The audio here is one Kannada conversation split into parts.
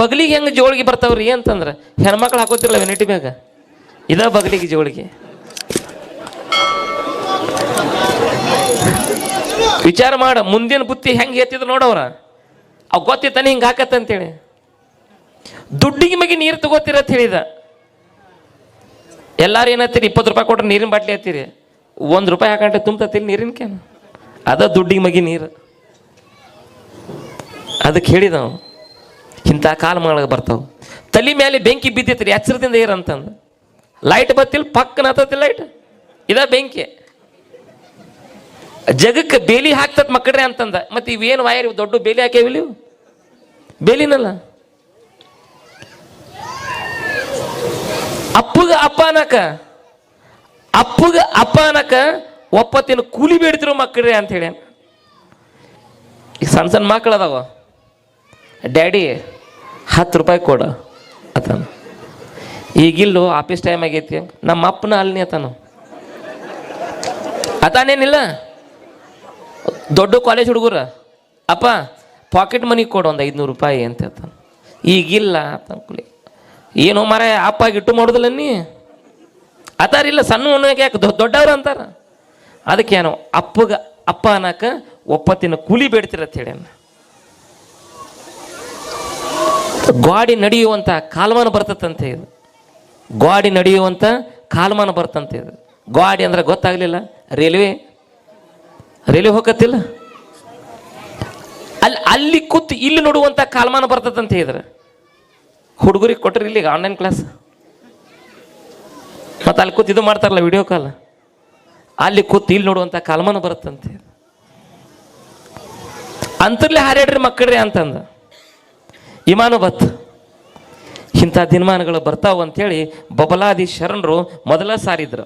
ಬಗ್ಲಿಗೆ ಹೆಂಗೆ ಜೋಳಿಗೆ ಬರ್ತಾವ್ರಿ ಅಂತಂದ್ರೆ ಹೆಣ್ಮಕ್ಳು ಹಾಕೋತಿರಲ್ಲ ವೆನಿಟಿ ಮ್ಯಾಗ ಇದ ಬಗ್ಲಿಗೆ ಜೋಳಿಗೆ. ವಿಚಾರ ಮಾಡ, ಮುಂದಿನ ಬುತ್ತಿ ಹೆಂಗೆ ಎತ್ತಿದ್ರು ನೋಡವ್ರ? ಅವ್ ಗೊತ್ತಿತ್ತಾನೆ ಹಿಂಗೆ ಹಾಕತ್ತಂತೇಳಿ ದುಡ್ಡಿಗೆ ಮಗಿ ನೀರು ತಗೋತೀರತ್ ಹೇಳಿದ. ಎಲ್ಲಾರು ಏನತ್ತೀರಿ, ಇಪ್ಪತ್ತು ರೂಪಾಯಿ ಕೊಟ್ರೆ ನೀರಿನ ಬಾಟ್ಲಿ ಹತ್ತೀರಿ ಒಂದು ರೂಪಾಯಿ ಹಾಕೊಂಡ್ರೆ ತುಂಬತತಿಲ್ಲ ನೀರಿನ ಕೇನು ಅದ ದುಡ್ಡಿಗೆ ಮಗಿ ನೀರು. ಅದಕ್ಕೆ ಹೇಳಿದ ಇಂಥ ಕಾಲಮಾಳಗೆ ಬರ್ತಾವೆ. ತಲೆ ಮೇಲೆ ಬೆಂಕಿ ಬಿದ್ದೈತ್ರಿ, ಎಚ್ಚರದಿಂದ ಇರಂತಂದು ಲೈಟ್ ಬತ್ತಿಲ್ಲ, ಪಕ್ಕನ ಹತ್ತತಿ ಲೈಟ್ ಇದ ಬೆಂಕಿ. ಜಗಕ್ಕೆ ಬೇಲಿ ಹಾಕ್ತತ್ ಮಕ್ಕಳ್ರೆ ಅಂತಂದ. ಮತ್ತೆ ಇವೇನು ವಾಯರ್ ಇವು ದೊಡ್ಡ ಬೇಲಿ ಹಾಕ್ಯಾವಿಲ್ಲ ಬೇಲಿನಲ್ಲ. ಅಪ್ಪಗ ಅಪ್ಪ ಅನ್ನಕ. ಅಪ್ಪಗ ಅಪ್ಪ ಅನ್ನಕ ಒಪ್ಪತ್ತಿನ ಕೂಲಿ ಬೇಡ್ತಿರೋ ಮಕ್ಕಳ್ರಿ ಅಂತ ಹೇಳಿ ಈಗ ಸಣ್ಣ ಸಣ್ಣ ಮಕ್ಕಳು ಅದಾವ ಡ್ಯಾಡಿ ಹತ್ತು ರೂಪಾಯಿ ಕೊಡ, ಅತನು. ಈಗಿಲ್ಲು ಆಫೀಸ್ ಟೈಮ್ ಆಗೈತಿ, ನಮ್ಮ ಅಪ್ಪನ ಅಲ್ನಿ ಅತನು. ಅತಾನೇನಿಲ್ಲ? ದೊಡ್ಡ ಕಾಲೇಜ್ ಹುಡುಗರ. ಅಪ್ಪ ಪಾಕೆಟ್ ಮನಿ ಕೊಡು ಒಂದು ಐದುನೂರು ರೂಪಾಯಿ ಅಂತ ಹೇಳ್ತಾನೆ. ಈಗಿಲ್ಲ ಅಂತಂಕುಲಿ ಏನು ಮರ ಅಪ್ಪ ಇಟ್ಟು ಮಾಡೋದಿಲ್ಲ ನೀ? ಅತಾರಿಲ್ಲ ಸಣ್ಣ ಯಾಕೆ ದೊಡ್ಡವ್ರು ಅಂತಾರ? ಅದಕ್ಕೇನು, ಅಪ್ಪಗ, ಅಪ್ಪ ಅನ್ನಕ್ಕೆ ಒಪ್ಪತ್ತಿನ ಕೂಲಿ ಬೇಡ್ತಿರತ್ ಹೇಳಿ ಗಾಡಿ ನಡೆಯುವಂಥ ಕಾಲಮಾನ ಬರ್ತದಂತೆ ಇದು. ಗಾಡಿ ನಡೆಯುವಂಥ ಕಾಲಮಾನ ಬರ್ತಂತೆ ಇದು. ಗಾಡಿ ಅಂದ್ರೆ ಗೊತ್ತಾಗಲಿಲ್ಲ. ರೈಲ್ವೆ ರೈಲ್ವೆ ಹೋಗತ್ತಿಲ್ಲ? ಅಲ್ಲಿ ಅಲ್ಲಿ ಕೂತು ಇಲ್ಲಿ ನೋಡುವಂಥ ಕಾಲಮಾನ ಬರ್ತದಂತೆ ಇದ್ರೆ. ಹುಡುಗರಿಗೆ ಕೊಟ್ಟರೆ ಇಲ್ಲಿಗೆ ಆನ್ಲೈನ್ ಕ್ಲಾಸ್ ಮತ್ತು ಅಲ್ಲಿ ಕೂತು ಇದು ಮಾಡ್ತಾರಲ್ಲ ವಿಡಿಯೋ ಕಾಲ್ ಅಲ್ಲಿ ಕೂತು ಇಲ್ಲಿ ನೋಡುವಂಥ ಕಾಲಮಾನ ಬರುತ್ತಂತೆ ಅಂತರ್ಲೆ ಹಾರ್ಯಾಡ್ರಿ ಮಕ್ಕಳ್ರಿ ಅಂತಂದ. ಇಮಾನು ಬತ್. ಇಂಥ ದಿನಮಾನಗಳು ಬರ್ತಾವ ಅಂತೇಳಿ ಬಬಲಾದಿ ಶರಣರು ಮೊದಲ ಸಾರಿದ್ರು.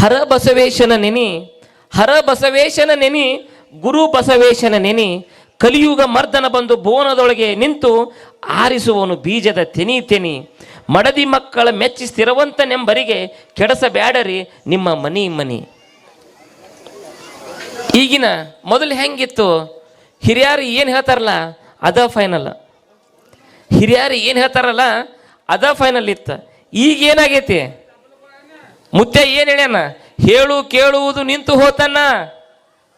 ಹರ ಬಸವೇಶನ ನೆನಿ, ಹರ ಬಸವೇಶನ ನೆನಿ, ಗುರು ಬಸವೇಶನ ನೆನಿ, ಕಲಿಯುಗ ಮರ್ದನ ಬಂದು ಬೋನದೊಳಗೆ ನಿಂತು ಆರಿಸುವನು ಬೀಜದ ತೆನಿ ತೆನಿ. ಮಡದಿ ಮಕ್ಕಳ ಮೆಚ್ಚಿ ಸ್ಥಿರವಂತನೆಂಬರಿಗೆ ಕೆಡಸಬೇಡರಿ ನಿಮ್ಮ ಮನಿ ಮನಿ. ಈಗಿನ ಮೊದಲು ಹೆಂಗಿತ್ತು? ಹಿರಿಯರು ಏನು ಹೇಳ್ತಾರಲ್ಲ ಅದ ಫೈನಲ್ ಹಿರಿಯರು ಏನು ಹೇಳ್ತಾರಲ್ಲ, ಅದ ಫೈನಲ್ ಇತ್ತ. ಈಗ ಏನಾಗೈತಿ? ಮುದ್ದೆ ಏನು ಹೇಳ್ಯಾನ? ಹೇಳು, ಕೇಳುವುದು ನಿಂತು ಹೋತನ್ನ.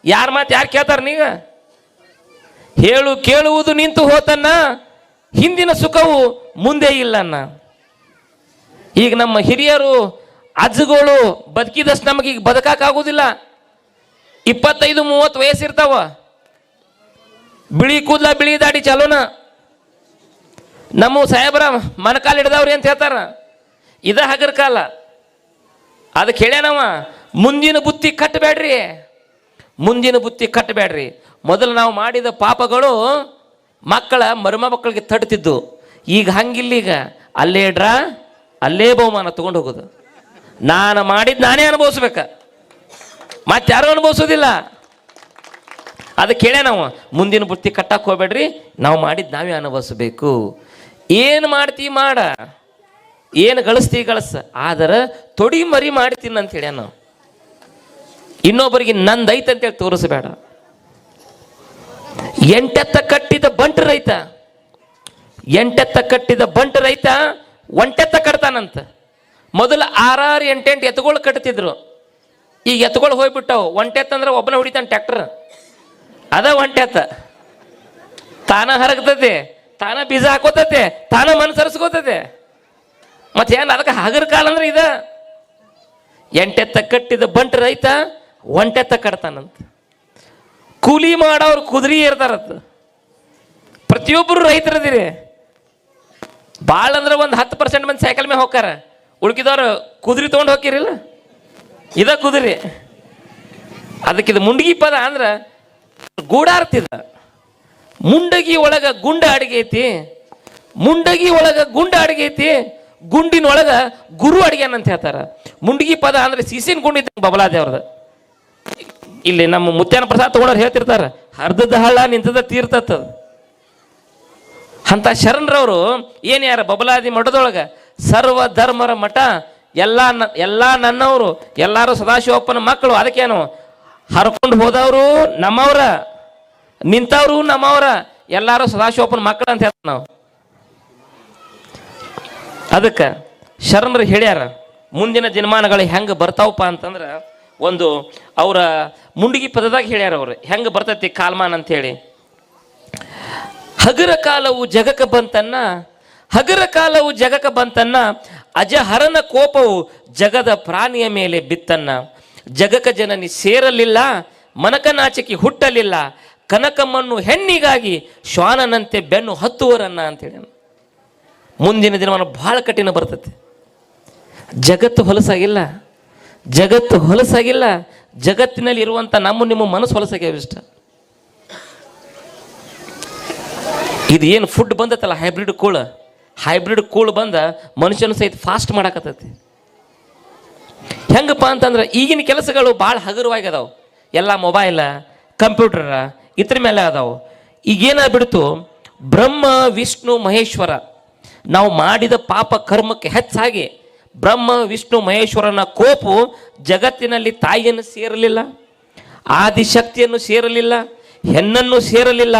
ಯಾರ ಮಾತು ಯಾರು ಕೇಳ್ತಾರ ನೀಗ? ಹೇಳು, ಕೇಳುವುದು ನಿಂತು ಹೋತನ್ನ. ಹಿಂದಿನ ಸುಖವು ಮುಂದೆ ಇಲ್ಲನ್ನ. ಈಗ ನಮ್ಮ ಹಿರಿಯರು ಅಜ್ಜಗಳು ಬದುಕಿದಷ್ಟು ನಮಗೆ ಈಗ ಇಪ್ಪತ್ತೈದು, ಮೂವತ್ತು ವಯಸ್ಸಿರ್ತಾವ. ಬಿಳಿ ಕೂದಲ, ಬಿಳಿ ದಾಡಿ ಚಲೋನ. ನಮ್ಮ ಸಾಹೇಬ್ರ ಮನಕಾಲ ಹಿಡ್ದವ್ರಿ ಅಂತ ಹೇಳ್ತಾರ. ಇದ ಹಗರ ಕಾಲ. ಅದಕ್ಕೆ ಹೇಳ್ಯಾನವ, ಮುಂದಿನ ಬುತ್ತಿ ಕಟ್ಟಬೇಡ್ರಿ. ಮುಂದಿನ ಬುತ್ತಿ ಕಟ್ಟಬೇಡ್ರಿ. ಮೊದಲು ನಾವು ಮಾಡಿದ ಪಾಪಗಳು ಮಕ್ಕಳ, ಮರುಮ ಮಕ್ಕಳಿಗೆ ತಡ್ತಿದ್ದು ಈಗ ಹಂಗಿಲ್ಲ ಈಗ. ಅಲ್ಲೇ ಡ್ರಾ, ಅಲ್ಲೇ ಬಹುಮಾನ ತೊಗೊಂಡು ಹೋಗೋದು. ನಾನು ಮಾಡಿದ್ದು ನಾನೇ ಅನುಭವಿಸ್ಬೇಕ. ಮತ್ತಾರು ಅನುಭವಿಸೋದಿಲ್ಲ. ಅದಕ್ಕೆ ಹೇಳೇ ನಾವು, ಮುಂದಿನ ಬುತ್ತಿ ಕಟ್ಟಕ್ಕೆ ಹೋಗ್ಬೇಡ್ರಿ, ನಾವು ಮಾಡಿದ್ದು ನಾವೇ ಅನುಭವಿಸ್ಬೇಕು. ಏನು ಮಾಡ್ತೀವಿ ಮಾಡ, ಏನು ಗಳಿಸ್ತೀವಿ ಗಳಿಸ, ಆದ್ರೆ ತೊಡಿ ಮರಿ ಮಾಡ್ತೀನಿ ಅಂತ ಹೇಳ್ಯಾ ನಾವು. ಇನ್ನೊಬ್ಬರಿಗೆ ನಂದೈತೆ ಅಂತೇಳಿ ತೋರಿಸಬೇಡ. ಎಂಟೆತ್ತ ಕಟ್ಟಿದ ಬಂಟ ರೈತ, ಎಂಟೆತ್ತ ಕಟ್ಟಿದ ಬಂಟ ರೈತ ಒಂಟೆತ್ತ ಕಟ್ತಾನಂತ. ಮೊದಲು ಆರಾರು ಎಂಟೆಂಟು ಎತ್ತುಗಳು ಕಟ್ತಿದ್ರು. ಈಗ ಎತ್ತುಗಳು ಹೋಗ್ಬಿಟ್ಟವು, ಒಂಟೆತ್ತಂದ್ರೆ ಒಬ್ಬನ ಹೊಡಿತಾನೆ ಟ್ಯಾಕ್ಟರ್ ಅದ ಒಂಟೆತ್ತ ತಾನ ಹರಗ್ತತೆ, ತಾನ ಬೀಜ ಹಾಕೋತತೆ, ತಾನ ಮನಸರಿಸ್ಕೋತತೆ ಮತ್ತೆ ಏನು ಅದಕ್ಕೆ ಹಗರ ಕಾಲ ಅಂದ್ರೆ ಇದ? ಎಂಟೆತ್ತ ಕಟ್ಟಿದ ಬಂಟ ರೈತ ಒಂಟೆತ್ತ ಕಟ್ತಾನಂತ. ಕೂಲಿ ಮಾಡೋರು ಕುದುರೆ ಇರ್ತಾರತ್ತ. ಪ್ರತಿಯೊಬ್ಬರು ರೈತರದಿರಿ. ಭಾಳ ಅಂದ್ರೆ ಒಂದು ಹತ್ತು ಪರ್ಸೆಂಟ್ ಮಂದಿ ಸೈಕಲ್ ಮೇಲೆ ಹೋಗ್ತಾರ ಉಳ್ಕಿದವ್ರು ಕುದುರೆ ತೊಗೊಂಡು ಹೋಗಿರಿಲ್ಲ ಇದ ಕುದುರೆ. ಅದಕ್ಕೆ ಇದು ಮುಂಡಗಿ ಪದ ಅಂದ್ರೆ ಗೂಡಾರ್ತಿದ. ಮುಂಡಗಿ ಒಳಗ ಗುಂಡ ಅಡಿಗೆ ಐತಿ, ಮುಂಡಗಿ ಒಳಗ ಗುಂಡ ಅಡಿಗೆ ಐತಿ ಗುಂಡಿನ ಒಳಗ ಗುರು ಅಡಿಗೆನ ಅಂತ ಹೇಳ್ತಾರ. ಮುಂಡಗಿ ಪದ ಅಂದ್ರೆ ಸೀಸಿನ ಗುಂಡಿ ಬಬಲಾದೇವ್ರದ ಇಲ್ಲಿ ನಮ್ಮ ಮುತ್ಯಾನ ಪ್ರಸಾದ್ ತಗೊಂಡವ್ರು ಹೇಳ್ತಿರ್ತಾರ ಅರ್ಧದ ಹಳ್ಳ ನಿಂತದ ತೀರ್ತದ ಅಂತ ಶರಣರವರು, ಏನು ಯಾರ ಬಬಲಾದಿ ಮಠದೊಳಗ, ಸರ್ವ ಧರ್ಮರ ಮಠ, ಎಲ್ಲ ಎಲ್ಲ ನನ್ನವರು, ಎಲ್ಲರೂ ಸದಾಶಿವಪ್ಪನ ಮಕ್ಕಳು, ಅದಕ್ಕೇನು ಹರ್ಕೊಂಡು ಹೋದವರು ನಮ್ಮವ್ರ, ನಿಂತವರು ನಮ್ಮವ್ರ, ಎಲ್ಲಾರು ಸದಾಶಿವಪ್ಪನ ಮಕ್ಕಳು ಅಂತ ಹೇಳ್ತಾರೆ ನಾವು. ಅದಕ್ಕೆ ಶರಣರು ಹೇಳ್ಯಾರ, ಮುಂದಿನ ದಿನಮಾನಗಳು ಹೆಂಗೆ ಬರ್ತಾವಪ್ಪ ಅಂತಂದ್ರೆ ಒಂದು ಅವರ ಮುಂಡಿಗೆ ಪದದಾಗ ಹೇಳ್ಯಾರ ಅವ್ರು, ಹೆಂಗೆ ಬರ್ತೈತಿ ಕಾಲ್ಮಾನ ಅಂತೇಳಿ. ಹಗರ ಕಾಲವು ಜಗಕ್ಕೆ ಬಂತನ್ನ, ಹಗರ ಕಾಲವು ಜಗಕ್ಕೆ ಬಂತನ್ನ, ಅಜಹರನ ಕೋಪವು ಜಗದ ಪ್ರಾಣಿಯ ಮೇಲೆ ಬಿತ್ತನ್ನ. ಜಗಕ ಜನನಿ ಸೇರಲಿಲ್ಲ, ಮನಕನಾಚಕಿ ಹುಟ್ಟಲಿಲ್ಲ, ಕನಕಮ್ಮನ್ನು ಹೆಣ್ಣಿಗಾಗಿ ಶ್ವಾನನಂತೆ ಬೆನ್ನು ಹತ್ತುವರನ್ನ ಅಂತೇಳಿ. ಮುಂದಿನ ದಿನವನ್ನು ಭಾಳ ಕಠಿಣ ಬರ್ತೈತಿ. ಜಗತ್ತು ಹೊಲಸಾಗಿಲ್ಲ ಜಗತ್ತು ಹೊಲಸಾಗಿಲ್ಲ, ಜಗತ್ತಿನಲ್ಲಿ ಇರುವಂಥ ನಮ್ಮ ನಿಮ್ಮ ಮನಸ್ಸು ಹೊಲಸಾಗ್ಯಾವ ಇಷ್ಟ. ಇದು ಏನು ಫುಡ್ ಬಂದತ್ತಲ್ಲ ಹೈಬ್ರಿಡ್ ಕೂಳು? ಹೈಬ್ರಿಡ್ ಕೂಳು ಬಂದ ಮನುಷ್ಯನ ಸಹಿತ ಫಾಸ್ಟ್ ಮಾಡಾಕತ್ತೈತಿ. ಹೆಂಗಪ್ಪ ಅಂತಂದ್ರೆ ಈಗಿನ ಕೆಲಸಗಳು ಭಾಳ ಹಗುರವಾಗಿ ಅದಾವೆ ಎಲ್ಲ ಮೊಬೈಲ, ಕಂಪ್ಯೂಟರ, ಇದ್ರ ಮೇಲೆ ಅದಾವು. ಈಗೇನಾಗ್ಬಿಡ್ತು ಬ್ರಹ್ಮ, ವಿಷ್ಣು, ಮಹೇಶ್ವರ. ನಾವು ಮಾಡಿದ ಪಾಪ ಕರ್ಮಕ್ಕೆ ಹೆಚ್ಚಾಗಿ ಬ್ರಹ್ಮ, ವಿಷ್ಣು, ಮಹೇಶ್ವರನ ಕೋಪು ಜಗತ್ತಿನಲ್ಲಿ ತಾಯಿಯನ್ನು ಸೇರಲಿಲ್ಲ, ಆದಿಶಕ್ತಿಯನ್ನು ಸೇರಲಿಲ್ಲ, ಹೆಣ್ಣನ್ನು ಸೇರಲಿಲ್ಲ,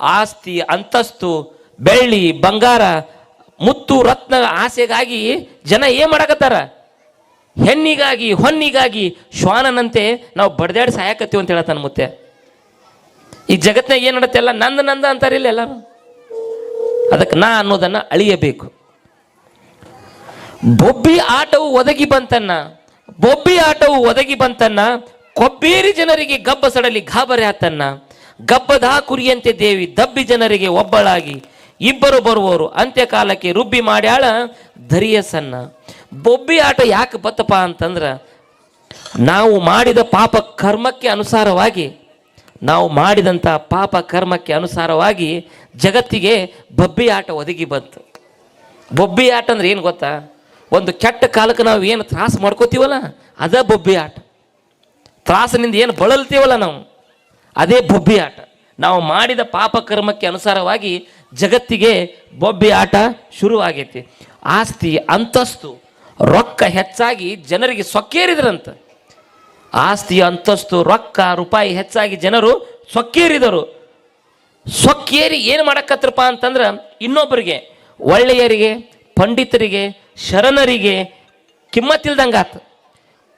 ಆಸ್ತಿ, ಅಂತಸ್ತು, ಬೆಳ್ಳಿ, ಬಂಗಾರ, ಮುತ್ತು, ರತ್ನ, ಆಸೆಗಾಗಿ ಜನ ಏನು ಮಾಡಕತ್ತಾರ? ಹೆಣ್ಣಿಗಾಗಿ, ಹೊನ್ನಿಗಾಗಿ ಶ್ವಾನನಂತೆ ನಾವು ಬಡ್ದಾಡಿ ಸಾಯಕತ್ತೀವಿ ಅಂತ ಹೇಳತ್ತಾನ ಮುತ್ತೆ. ಈ ಜಗತ್ತಿನಾಗ ಏನು ನಡತ್ತೆ ಎಲ್ಲ ನಂದ ನಂದ ಅಂತಾರಿಲ್ಲ ಎಲ್ಲರೂ. ಅದಕ್ಕೆ ನಾ ಅನ್ನೋದನ್ನ ಅಳಿಯಬೇಕು. ಬೊಬ್ಬಿ ಆಟವು ಒದಗಿ ಬಂತನ್ನ, ಬೊಬ್ಬಿ ಆಟವು ಒದಗಿ ಬಂತನ್ನ, ಕೊಬ್ಬೇರಿ ಜನರಿಗೆ ಗಬ್ಬ ಸಡಲಿ ಗಾಬರಿ ಆತನ್ನ, ಗಬ್ಬದ ಕುರಿಯಂತೆ ದೇವಿ ದಬ್ಬಿ ಜನರಿಗೆ ಒಬ್ಬಳಾಗಿ, ಇಬ್ಬರು ಬರುವವರು ಅಂತ್ಯಕಾಲಕ್ಕೆ ರುಬ್ಬಿ ಮಾಡ್ಯಾಳ ಧರಿಯ ಸಣ್ಣ ಬೊಬ್ಬಿ ಆಟ ಯಾಕೆ ಬತ್ತಪ್ಪ ಅಂತಂದ್ರೆ, ನಾವು ಮಾಡಿದ ಪಾಪ ಕರ್ಮಕ್ಕೆ ಅನುಸಾರವಾಗಿ, ನಾವು ಮಾಡಿದಂಥ ಪಾಪ ಕರ್ಮಕ್ಕೆ ಅನುಸಾರವಾಗಿ ಜಗತ್ತಿಗೆ ಬೊಬ್ಬಿ ಆಟ ಒದಗಿ ಬಂತು. ಬೊಬ್ಬಿ ಆಟ ಅಂದ್ರೆ ಏನು ಗೊತ್ತಾ? ಒಂದು ಕೆಟ್ಟ ಕಾಲಕ್ಕೆ ನಾವು ಏನು ತ್ರಾಸ ಮಾಡ್ಕೋತೀವಲ್ಲ, ಅದ ಬೊಬ್ಬಿ ಆಟ. ತ್ರಾಸಿನಿಂದ ಏನು ಬಳಲ್ತೀವಲ್ಲ ನಾವು, ಅದೇ ಬೊಬ್ಬಿ ಆಟ. ನಾವು ಮಾಡಿದ ಪಾಪ ಕರ್ಮಕ್ಕೆ ಅನುಸಾರವಾಗಿ ಜಗತ್ತಿಗೆ ಬೊಬ್ಬಿ ಆಟ ಶುರುವಾಗೈತಿ. ಆಸ್ತಿ, ಅಂತಸ್ತು ರೊಕ್ಕ ಹೆಚ್ಚಾಗಿ ಜನರಿಗೆ ಸೊಕ್ಕೇರಿದ್ರಂತ. ಆಸ್ತಿ ಅಂತಸ್ತು, ರೊಕ್ಕ, ರೂಪಾಯಿ ಹೆಚ್ಚಾಗಿ ಜನರು ಸೊಕ್ಕೇರಿದರು. ಸೊಕ್ಕೇರಿ ಏನು ಮಾಡಕತ್ರಪ್ಪ ಅಂತಂದ್ರೆ ಇನ್ನೊಬ್ಬರಿಗೆ, ಒಳ್ಳೆಯರಿಗೆ, ಪಂಡಿತರಿಗೆ, ಶರಣರಿಗೆ ಕಿಮ್ಮತ್ತಿಲ್ದಂಗಾತ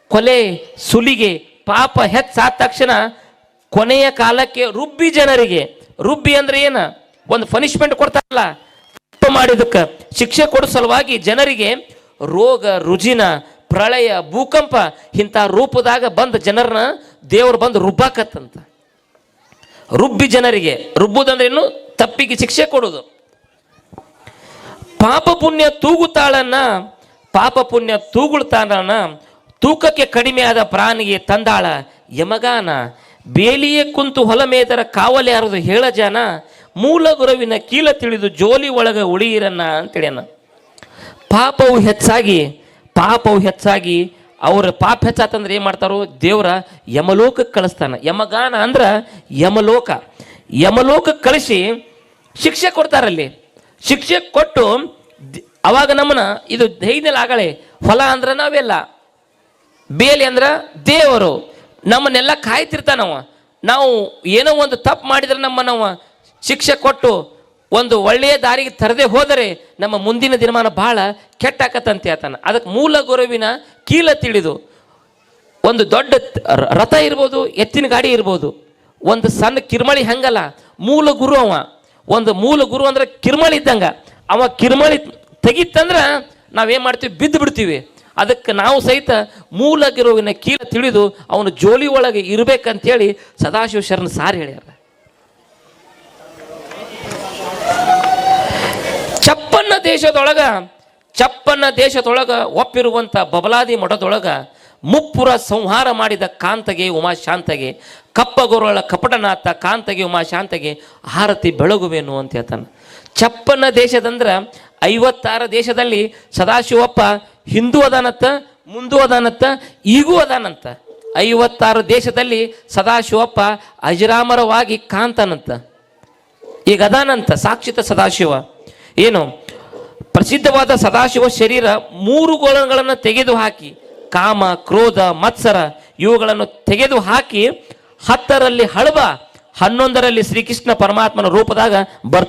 ಕೊಲೆ, ಸುಲಿಗೆ, ಪಾಪ ಹೆಚ್ಚಾದ ತಕ್ಷಣ ಕೊನೆಯ ಕಾಲಕ್ಕೆ ರುಬ್ಬಿ ಜನರಿಗೆ. ರುಬ್ಬಿ ಅಂದ್ರೆ ಏನ? ಒಂದು ಪನಿಷ್ಮೆಂಟ್ ಕೊಡ್ತಾರಲ್ಲ. ತಪ್ಪು ಮಾಡಿದಕ್ಕೆ ಶಿಕ್ಷೆ ಕೊಡೋ ಸಲುವಾಗಿ ಜನರಿಗೆ ರೋಗ, ರುಜಿನ, ಪ್ರಳಯ, ಭೂಕಂಪ ಇಂಥ ರೂಪದಾಗ ಬಂದ ಜನರನ್ನ ದೇವರು ಬಂದು ರುಬ್ಬಾಕತ್ತಂತ. ರುಬ್ಬಿ ಜನರಿಗೆ. ರುಬ್ಬುದಂದ್ರೆ ಇನ್ನು ತಪ್ಪಿಗೆ ಶಿಕ್ಷೆ ಕೊಡೋದು. ಪಾಪ ಪುಣ್ಯ ತೂಗುತ್ತಾಳನ್ನ, ಪಾಪ ಪುಣ್ಯ ತೂಗುಳ್ತಾಳನ್ನ ತೂಕಕ್ಕೆ ಕಡಿಮೆಯಾದ ಪ್ರಾಣಿಗೆ ತಂದಾಳ ಯಮಗಾನ. ಬೇಲಿಯೇ ಕುಂತು ಹೊಲ ಮೇದರ ಕಾವಲೆ ಹರಿದು ಹೇಳ ಜನ, ಮೂಲ ಗುರುವಿನ ಕೀಲ ತಿಳಿದು ಜೋಲಿ ಒಳಗ ಉಳಿಯಿರನ್ನ ಅಂತೇಳ್ಯಾನ. ಪಾಪವು ಹೆಚ್ಚಾಗಿ ಪಾಪವು ಹೆಚ್ಚಾಗಿ ಅವ್ರ ಪಾಪ ಹೆಚ್ಚಾತಂದ್ರೆ ಏನು ಮಾಡ್ತಾರೋ, ದೇವರ ಯಮಲೋಕಕ್ಕೆ ಕಳಿಸ್ತಾನೆ. ಯಮಗಾನ ಅಂದ್ರೆ ಯಮಲೋಕ. ಯಮಲೋಕಕ್ಕೆ ಕಳಿಸಿ ಶಿಕ್ಷೆ ಕೊಡ್ತಾರಲ್ಲಿ ಶಿಕ್ಷೆ ಕೊಟ್ಟು ಅವಾಗ ನಮ್ಮನ್ನ ಇದು ಧೈರ್ಯದಲ್ಲಿ ಆಗಳೆ. ಹೊಲ ಅಂದ್ರೆ ನಾವೆಲ್ಲ. ಬೇಲಿ ಅಂದ್ರೆ ದೇವರು. ನಮ್ಮನ್ನೆಲ್ಲ ಕಾಯ್ತಿರ್ತಾನವ. ನಾವು ಏನೋ ಒಂದು ತಪ್ಪು ಮಾಡಿದ್ರೆ ನಮ್ಮನ್ನವ ಶಿಕ್ಷೆ ಕೊಟ್ಟು ಒಂದು ಒಳ್ಳೆಯ ದಾರಿಗೆ ತರದೆ ಹೋದರೆ ನಮ್ಮ ಮುಂದಿನ ದಿನಮಾನ ಬಹಳ ಕೆಟ್ಟಾಕತ್ತಂತ ಆತನ. ಅದಕ್ಕೆ ಮೂಲ ಗುರುವಿನ ಕೀಲ ತಿಳಿದು, ಒಂದು ದೊಡ್ಡ ರಥ ಇರ್ಬೋದು, ಎತ್ತಿನ ಗಾಡಿ ಇರ್ಬೋದು, ಒಂದು ಸಣ್ಣ ಕಿರ್ಮಳಿ ಹಂಗಲ್ಲ, ಮೂಲ ಗುರು ಅವ. ಒಂದು ಮೂಲ ಗುರು ಅಂದ್ರೆ ಕಿರ್ಮಳಿ ಇದ್ದಂಗ. ಅವ ಕಿರ್ಮಳಿ ನಾವು ನಾವೇನ್ ಮಾಡ್ತೀವಿ? ಬಿದ್ದು ಬಿಡ್ತೀವಿ. ಅದಕ್ಕೆ ನಾವು ಸಹಿತ ಮೂಲ ಗುರುವಿನ ಕೀಲ ತಿಳಿದು ಅವನು ಜೋಲಿ ಒಳಗೆ ಇರಬೇಕಂತೇಳಿ ಸದಾಶಿವ ಶರಣ ಸಾರಿ ಹೇಳ್ಯಾರ. ದೇಶದೊಳಗ, ಚಪ್ಪನ್ನ ದೇಶದೊಳಗ ಒಪ್ಪಿರುವಂಥ ಬಬಲಾದಿ ಮಠದೊಳಗ ಮುಪ್ಪುರ ಸಂಹಾರ ಮಾಡಿದ ಕಾಂತಗೆ ಉಮಾಶಾಂತಗೆ ಕಪ್ಪಗೊರಳ ಕಪಟನಾಥ ಕಾಂತಗೆ ಉಮಾಶಾಂತಗೆ ಆರತಿ ಬೆಳಗುವೆನು ಅಂತ ಹೇಳ್ತಾನೆ. ಚಪ್ಪನ್ನ ದೇಶದಂದ್ರ ಐವತ್ತಾರು ದೇಶದಲ್ಲಿ ಸದಾಶಿವಪ್ಪ ಹಿಂದೂ ಅದಾನತ್ತ ಮುಂದೂ ಅದಾನತ್ತ ಈಗೂ ಅದಾನಂತ. ಐವತ್ತಾರು ದೇಶದಲ್ಲಿ ಸದಾಶಿವಪ್ಪ ಅಜರಾಮರವಾಗಿ ಕಾಂತನಂತ. ಈಗ ಅದಾನಂತ, ಸಾಕ್ಷಿತ ಸದಾಶಿವ. ಏನು? ಪ್ರಸಿದ್ಧವಾದ ಸದಾಶಿವ ಶರೀರ ಮೂರು ಗೋಳಗಳನ್ನು ತೆಗೆದು ಹಾಕಿ, ಕಾಮ, ಕ್ರೋಧ, ಮತ್ಸರ ಇವುಗಳನ್ನು ತೆಗೆದು ಹಾಕಿ ಹತ್ತರಲ್ಲಿ ಹಳಬ, ಹನ್ನೊಂದರಲ್ಲಿ ಶ್ರೀಕೃಷ್ಣ ಪರಮಾತ್ಮನ ರೂಪದಾಗ ಬರ್ತ